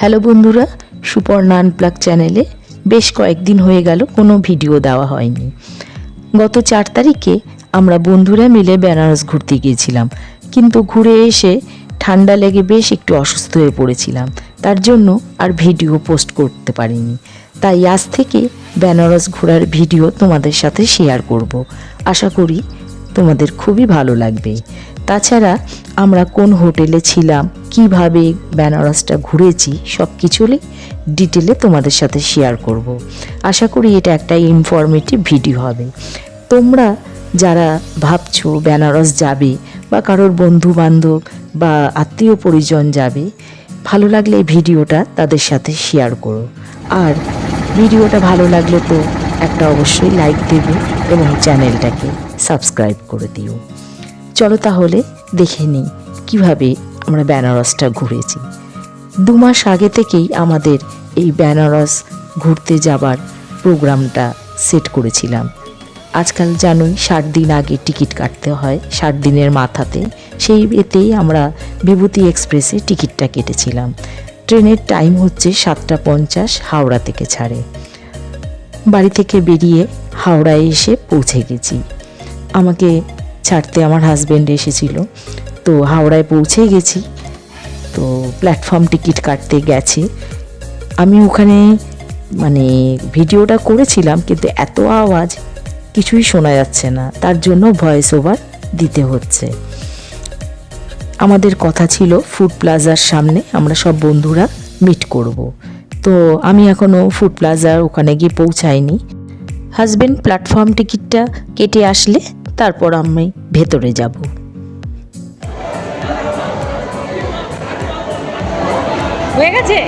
Hello বন্ধুরা, Suparna unplug চ্যানেলে বেশ কয়েকদিন হয়ে গেল কোনো ভিডিও দেওয়া হয়নি। গত চার তারিখে আমরা বন্ধুরা মিলে বেনারস ঘুরতে গিয়েছিলাম, কিন্তু ঘুরে এসে ঠান্ডা লেগে বেশ একটু অসুস্থ হয়ে পড়েছিলাম, তার জন্য আর ভিডিও পোস্ট করতে পারিনি। তাই আজ থেকে বেনারস ঘোরার ভিডিও তোমাদের সাথে শেয়ার করব। আশা করি তোমাদের খুবই ভালো লাগবে। তাছাড়া আমরা কোন হোটেলে ছিলাম, কীভাবে বেনারসটা ঘুরেছি সব কিছুই ডিটেলে তোমাদের সাথে শেয়ার করব। আশা করি এটা একটা ইনফরমেটিভ ভিডিও হবে। তোমরা যারা ভাবছ বেনারস যাবে বা কারোর বন্ধু বান্ধব বা আত্মীয় পরিজন যাবে, ভালো লাগলে এই ভিডিওটা তাদের সাথে শেয়ার করো। আর ভিডিওটা ভালো লাগলে তো একটা অবশ্যই লাইক দেবে এবং চ্যানেলটাকে সাবস্ক্রাইব করে দিও। চলো তাহলে দেখে নিই কীভাবে আমরা বেনারসটা ঘুরেছি। দু মাস আগে থেকেই আমাদের এই বেনারস ঘুরতে যাবার প্রোগ্রামটা সেট করেছিলাম। আজকাল জানোই ষাট দিন আগে টিকিট কাটতে হয়, ষাট দিনের মাথাতে। সেই এতেই আমরা বিভূতি এক্সপ্রেসে টিকিটটা কেটেছিলাম। ট্রেনের টাইম হচ্ছে সাতটা পঞ্চাশ, হাওড়া থেকে ছাড়ে। বাড়ি থেকে বেরিয়ে হাওড়ায় এসে পৌঁছে গেছি। আমাকে ছাড়তে আমার হাজব্যান্ড এসেছিল। তো হাওড়ায় পৌঁছে গেছি। তো প্ল্যাটফর্ম টিকিট কাটতে গেছে। আমি ওখানে মানে ভিডিওটা করেছিলাম, কিন্তু এত আওয়াজ কিছুই শোনা যাচ্ছে না। তার জন্য ভয়েস ওভার দিতে হচ্ছে। আমাদের কথা ছিল ফুড প্লাজার সামনে, আমরা সব বন্ধুরা মিট করব। তো আমি এখনও ফুড প্লাজার ওখানে গিয়ে পৌঁছাইনি। হাজবেন্ড প্ল্যাটফর্ম টিকিটটা কেটে আসলে তারপর আমি ভেতরে যাব। হয়ে গেছে?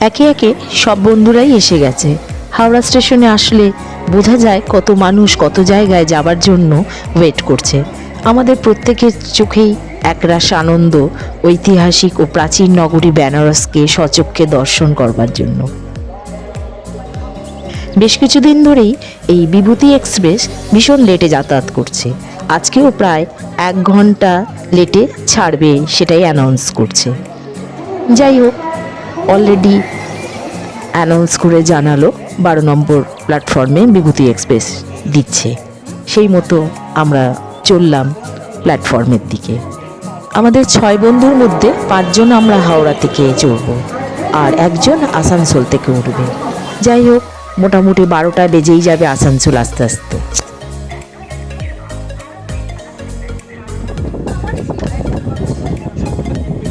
একে একে সব বন্ধুরাই এসে গেছে। হাওড়া স্টেশনে আসলে বোঝা যায় কত মানুষ কত জায়গায় যাবার জন্য ওয়েট করছে। আমাদের প্রত্যেকের চোখেই একরাশ আনন্দ ঐতিহাসিক ও প্রাচীন নগরী বেনারসকে সচক্ষে দর্শন করবার জন্য। বেশ কিছুদিন ধরেই এই বিভূতি এক্সপ্রেস ভীষণ লেটে যাতায়াত করছে। আজকেও প্রায় এক ঘণ্টা লেটে ছাড়বে সেটাই অ্যানাউন্স করছে। যাই হোক অলরেডি অ্যানাউন্স করে জানালো বারো নম্বর প্ল্যাটফর্মে বিভূতি এক্সপ্রেস দিচ্ছে। সেই মতো আমরা চললাম প্ল্যাটফর্মের দিকে। আমাদের ছয় বন্ধুর মধ্যে পাঁচজন আমরা হাওড়া থেকে চড়ব, আর একজন আসানসোল থেকে উঠবে। যাই হোক মোটামুটি বারোটা বেজেই যাবে আসানসোল আস্তে আস্তে।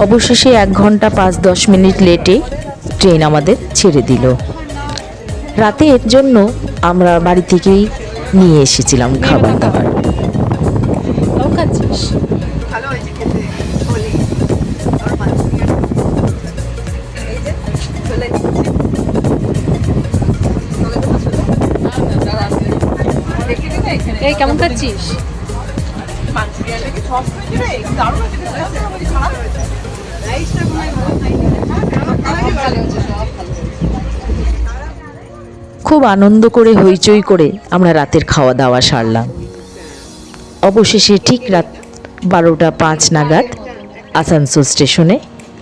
অবশেষে এক ঘণ্টা পাঁচ দশ মিনিট লেটে ট্রেন আমাদের ছেড়ে দিল। রাতে এর জন্য আমরা বাড়ি থেকেই নিয়ে এসেছিলাম খাবার দাবার। সব ভালো হয়েছে খুব আনন্দ করে, হইচই করে আমরা রাতের খাওয়া দাওয়া সারলাম। অবশেষে ঠিক রাত বারোটা পাঁচ নাগাদ আসানসোল স্টেশনে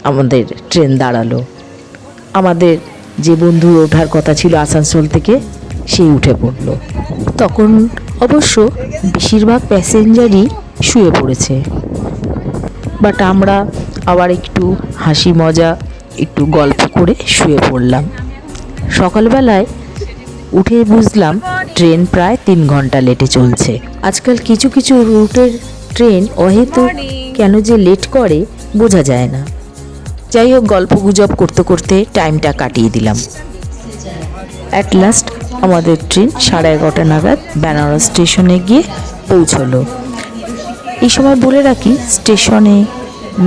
আমাদের ট্রেন দাঁড়াল। আমাদের যে বন্ধু ওঠার কথা ছিল আসানসোল থেকে, সেই উঠে পড়ল। তখন অবশ্য বেশিরভাগ প্যাসেঞ্জারই শুয়ে পড়েছে। বাট আমরা আবার একটু হাসি মজা, একটু গল্প করে শুয়ে পড়লাম। সকালবেলায় উঠে বুঝলাম ট্রেন প্রায় তিন ঘণ্টা লেটে চলছে। আজকাল কিছু কিছু রুটের ট্রেন অহেতু কেন যে লেট করে বোঝা যায় না। যাই হোক, গল্প গুজব করতে করতে টাইমটা কাটিয়ে দিলাম। অ্যাট লাস্ট আমাদের ট্রেন সাড়ে এগারোটা নাগাদ বেনারস স্টেশনে গিয়ে পৌঁছলো। এই সময় বলে রাখি, স্টেশনে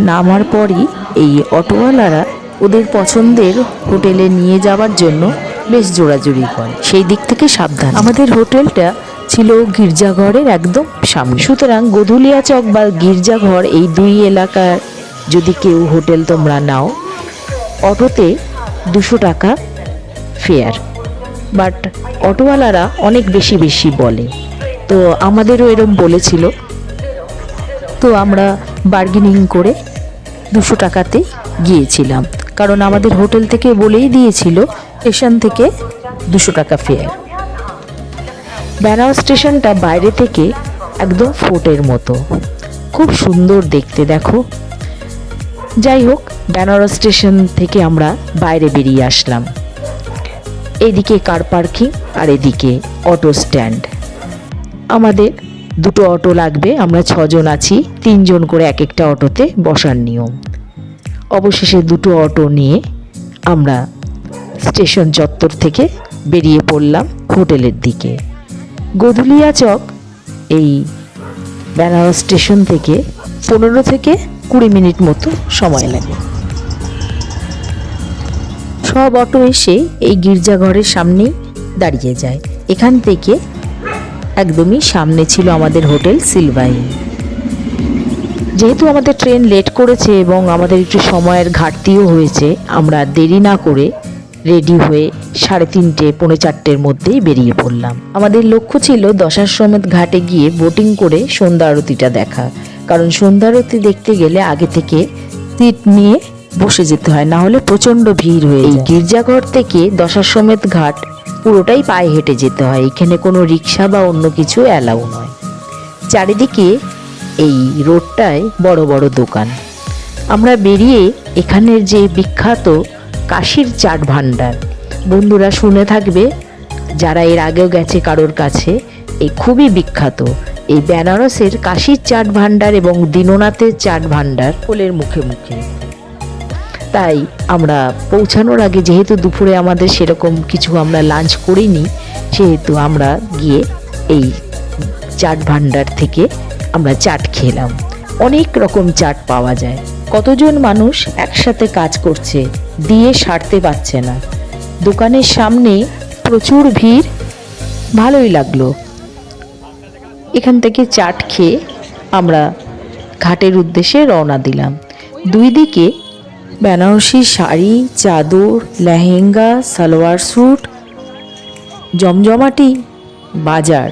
নামার পরই এই অটোওয়ালারা ওদের পছন্দের হোটেলে নিয়ে যাওয়ার জন্য বেশ জোরাজুরি করে। সেই দিক থেকে সাবধান। আমাদের হোটেলটা ছিল গির্জাঘরের একদম সামনে। সুতরাং গধুলিয়া চক বা গির্জাঘর এই দুই এলাকার যদি কেউ হোটেল তোমরা নাও, অটোতে দুশো টাকা ফেয়ার বাট অটোওয়ালারা অনেক বেশি বেশি বলে। তো আমাদেরও এরম বলেছিল। তো আমরা বার্গেনিং করে দুশো টাকাতে গিয়েছিলাম। কারণ আমাদের হোটেল থেকে বলেই দিয়েছিল, স্টেশন থেকে দুশো টাকা ফেয়ার বেনারস স্টেশনটা বাইরে থেকে একদম ফোর্টের মতো। খুব সুন্দর দেখতে, দেখো। যাই হোক, বেনারস স্টেশন থেকে আমরা বাইরে বেরিয়ে আসলাম। এদিকে কার পার্কিং আর এদিকে অটো স্ট্যান্ড আমাদের দুটো অটো লাগবে, আমরা ছজন আছি, তিনজন করে এক একটা অটোতে বসার নিয়ম। অবশেষে দুটো অটো নিয়ে আমরা স্টেশন চত্বর থেকে বেরিয়ে পড়লাম হোটেলের দিকে। গধুলিয়া চক, এই বেনারস স্টেশন থেকে পনেরো থেকে কুড়ি মিনিট মতো সময় লাগে। সব অটো এসে এই গির্জাঘরের সামনেই দাঁড়িয়ে যায়। এখান থেকে একদমই সামনে ছিল আমাদের হোটেল সিলভাই। যেহেতু আমাদের ট্রেন লেট করেছে এবং আমাদের একটু সময়ের ঘাটতিও হয়েছে, আমরা দেরি না করে রেডি হয়ে সাড়ে তিনটে, পৌনে চারটের মধ্যেই বেরিয়ে পড়লাম। আমাদের লক্ষ্য ছিল দশাশ্বমেধ ঘাটে গিয়ে বোটিং করে সন্ধ্যা আরতিটা দেখা। কারণ সন্ধ্যা আরতি দেখতে গেলে আগে থেকে সিট নিয়ে বসে যেতে হয় না হলে প্রচণ্ড ভিড় হয়ে এই গির্জাঘর থেকে দশাশ্বমেধ ঘাট পুরোটাই পায়ে হেঁটে যেতে হয় এখানে কোনো রিক্সা বা অন্য কিছু অ্যালাউ নয়। চারিদিকে এই রোডটায় বড় বড় দোকান। আমরা বেরিয়ে এখানের যে বিখ্যাত কাশির চাট ভাণ্ডার বন্ধুরা শুনে থাকবে যারা এর আগেও গেছে কারোর কাছে এই খুবই বিখ্যাত। এই বেনারসের কাশির চাট ভাণ্ডার এবং দীননাথের চাট ভাণ্ডার কোলের মুখে মুখে। তাই আমরা পৌঁছানোর আগে যেহেতু দুপুরে আমাদের সেরকম কিছু আমরা লাঞ্চ করিনি, সেহেতু আমরা গিয়ে এই চাট ভাণ্ডার থেকে আমরা চাট খেলাম। অনেক রকম চাট পাওয়া যায়। কতজন মানুষ একসাথে কাজ করছে, দিয়ে সারতে পারছে না। দোকানের সামনে প্রচুর ভিড়। ভালোই লাগল। এখান থেকে চাট খেয়ে আমরা ঘাটের উদ্দেশ্যে রওনা দিলাম। দুই দিকে বেনারসি শাড়ি চাদর লেহেঙ্গা সালোয়ার স্যুট জমজমাটি বাজার।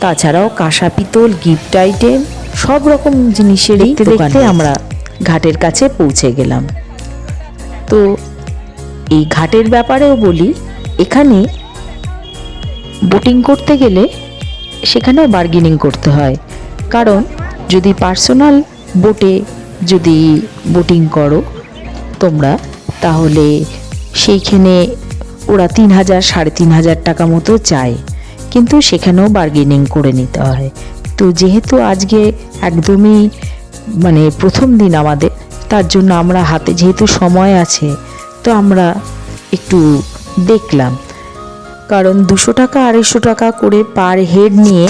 তাছাড়াও কাঁসা পিতল গিফট আইটেম সব রকম জিনিসের দেখতে দেখতে আমরা ঘাটের কাছে পৌঁছে গেলাম। তো এই ঘাটের ব্যাপারেও বলি এখানে বোটিং করতে গেলে সেখানেও বার্গেনিং করতে হয়। কারণ যদি পার্সোনাল বোটে যদি বোটিং করো তোমরা, তাহলে সেইখানে ওরা তিন হাজার, সাড়ে তিন হাজার টাকা মতো চায়। কিন্তু সেখানেও বার্গেনিং করে নিতে হয়। তো যেহেতু আজকে একদমই মানে প্রথম দিন আমাদের, তার জন্য আমরা হাতে যেহেতু সময় আছে, তো আমরা একটু দেখলাম। কারণ দুশো টাকা, আড়াইশো টাকা করে পার হেড নিয়ে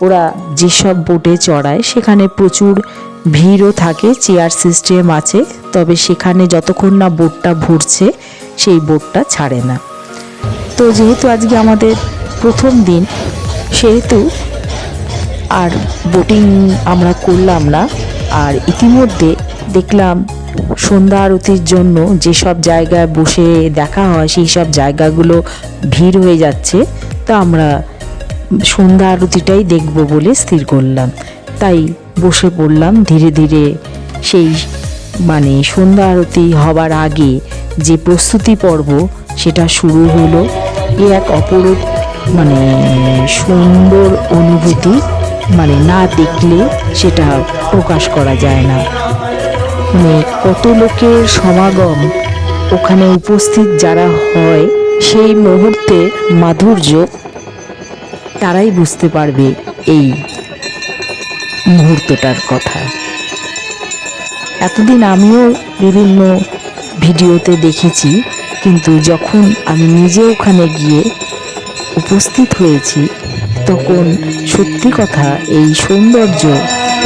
ওরা যেসব বোটে চড়ায়, সেখানে প্রচুর ভিড়ও থাকে, চেয়ার সিস্টেম আছে, তবে সেখানে যতক্ষণ না বোটটা ভরছে, সেই বোটটা ছাড়ে না। তো যেহেতু আজকে আমাদের প্রথম দিন, সেহেতু আর বোটিং আমরা করলাম না, আর ইতিমধ্যে দেখলাম সন্ধ্যা আরতির জন্য যেসব জায়গায় বসে দেখা হয়, সেই সব জায়গাগুলো ভিড় হয়ে যাচ্ছে, তো আমরা সন্ধ্যা আরতিটাই দেখব বলে স্থির করলাম। তাই বসে পড়লাম ধীরে ধীরে। সেই মানে সন্ধ্যা আরতি হবার আগে যে প্রস্তুতি পর্ব, সেটা শুরু হলো এ এক অপরূপ মানে সুন্দর অনুভূতি মানে না দেখলে সেটা প্রকাশ করা যায় না। মানে কত লোকের সমাগম ওখানে উপস্থিত যারা হয়, সেই মুহূর্তে মাধুর্য তারাই বুঝতে পারবে এই মুহূর্তটার কথা। এতদিন আমিও বিভিন্ন ভিডিওতে দেখেছি, কিন্তু যখন আমি নিজে ওখানে গিয়ে উপস্থিত হয়েছি, তখন সত্যি কথা এই সৌন্দর্য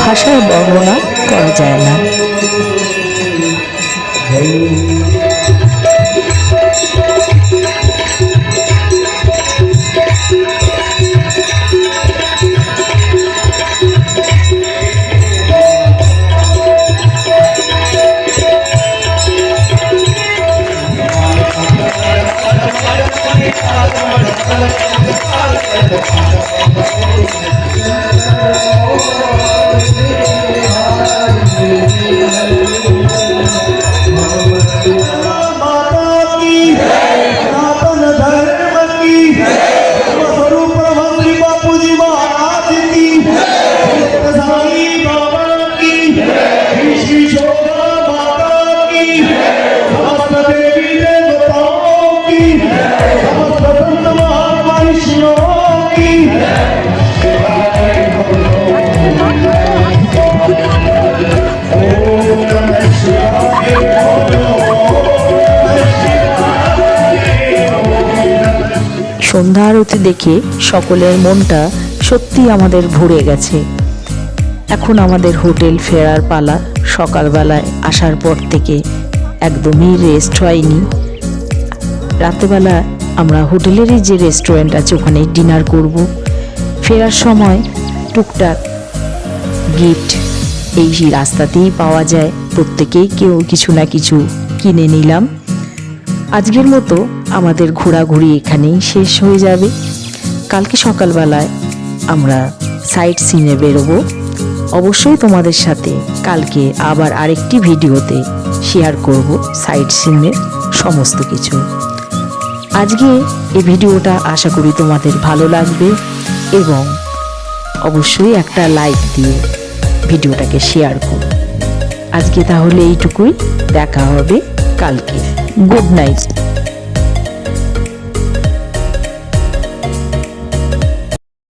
ভাষায় বর্ণনা করা যায় না। সন্ধ্যা আরতি দেখে সকলের মনটা সত্যি আমাদের ভরে গেছে। এখন আমাদের হোটেল ফেরার পালা সকালবেলায় আসার পর থেকে একদমই রেস্ট হয়নি। রাতেবেলা আমরা হোটেলেরই যে রেস্টুরেন্ট আছে ওখানে ডিনার করব। ফেরার সময় টুকটাক গিফট এই রাস্তাতেই পাওয়া যায়। প্রত্যেকেই কেউ কিছু না কিছু কিনে নিলাম। আজকের মতো আমাদের ঘোরাঘুরি এখানেই শেষ হয়ে যাবে। কালকে সকালবেলায় আমরা সাইট সিনে বেরোবো। অবশ্যই তোমাদের সাথে কালকে আবার আরেকটি ভিডিওতে শেয়ার করব সাইট সিনের সমস্ত কিছু। আজকে এই ভিডিওটা আশা করি তোমাদের ভালো লাগবে এবং অবশ্যই একটা লাইক দিয়ে ভিডিওটাকে শেয়ার করো। আজকে তাহলে এইটুকুই, দেখা হবে কালকে। Good night